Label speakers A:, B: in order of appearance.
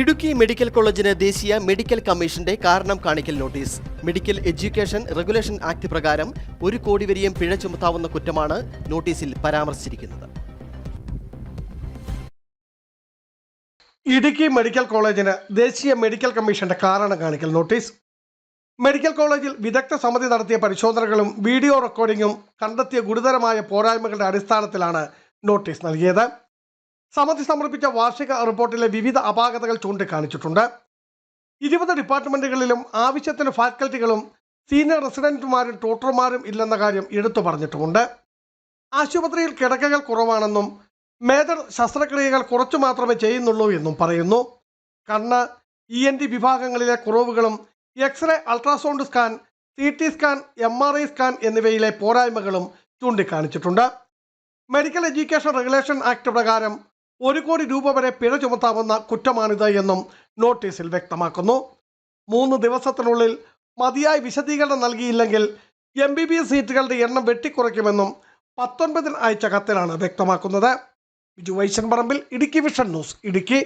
A: Idukki medical കോളേജിന് ദേശീയ medical കമ്മീഷന്റെ കാരണം കാണിക്കൽ notice. Medical education regulation act പ്രകാരം ഒരു കോടി വരെയും പിഴ ചുമത്താവുന്ന കുറ്റമാണ് നോട്ടീസിൽ പരാമർശിച്ചിരിക്കുന്നത്.
B: ഇടുക്കി മെഡിക്കൽ കോളേജിന് ദേശീയ മെഡിക്കൽ കമ്മീഷന്റെ കാരണം കാണിക്കൽ നോട്ടീസ്. മെഡിക്കൽ കോളേജിൽ വിദഗ്ധ സമിതി നടത്തിയ പരിശോധനകളും വീഡിയോ റെക്കോർഡിംഗും കണ്ടെത്തിയ ഗുരുതരമായ പോരായ്മകളുടെ അടിസ്ഥാനത്തിലാണ് നോട്ടീസ് നൽകിയത്. സമിതി സമർപ്പിച്ച വാർഷിക റിപ്പോർട്ടിലെ വിവിധ അപാകതകൾ ചൂണ്ടിക്കാണിച്ചിട്ടുണ്ട്. ഇരുപത് ഡിപ്പാർട്ട്മെന്റുകളിലും ആവശ്യത്തിന് ഫാക്കൽറ്റികളും സീനിയർ റെസിഡന്റുമാരും ട്യൂട്ടർമാരും ഇല്ലെന്ന കാര്യം എടുത്തു പറഞ്ഞിട്ടുമുണ്ട്. ആശുപത്രിയിൽ കിടക്കകൾ കുറവാണെന്നും മേജർ ശസ്ത്രക്രിയകൾ കുറച്ചു മാത്രമേ ചെയ്യുന്നുള്ളൂ എന്നും പറയുന്നു. കണ്ണ് ഇ എൻ ടി വിഭാഗങ്ങളിലെ കുറവുകളും x ray ultrasound scan C T scan M R I scan എന്നിവയിലെ പോരായ്മകളും ചൂണ്ടിക്കാണിച്ചിട്ടുണ്ട്. മെഡിക്കൽ എഡ്യൂക്കേഷൻ റെഗുലേഷൻ ആക്ട് പ്രകാരം ഒരു കോടി രൂപ വരെ പിഴ ചുമത്താവുന്ന കുറ്റമാണിത് എന്നും നോട്ടീസിൽ വ്യക്തമാക്കുന്നു. മൂന്ന് ദിവസത്തിനുള്ളിൽ മതിയായ വിശദീകരണം നൽകിയില്ലെങ്കിൽ എം ബി ബി എസ് സീറ്റുകളുടെ എണ്ണം വെട്ടിക്കുറയ്ക്കുമെന്നും പത്തൊൻപതിന് അയച്ച കത്തിലാണ് വ്യക്തമാക്കുന്നത്. Biju Vaishan Parambil Idukki vision news Idukki.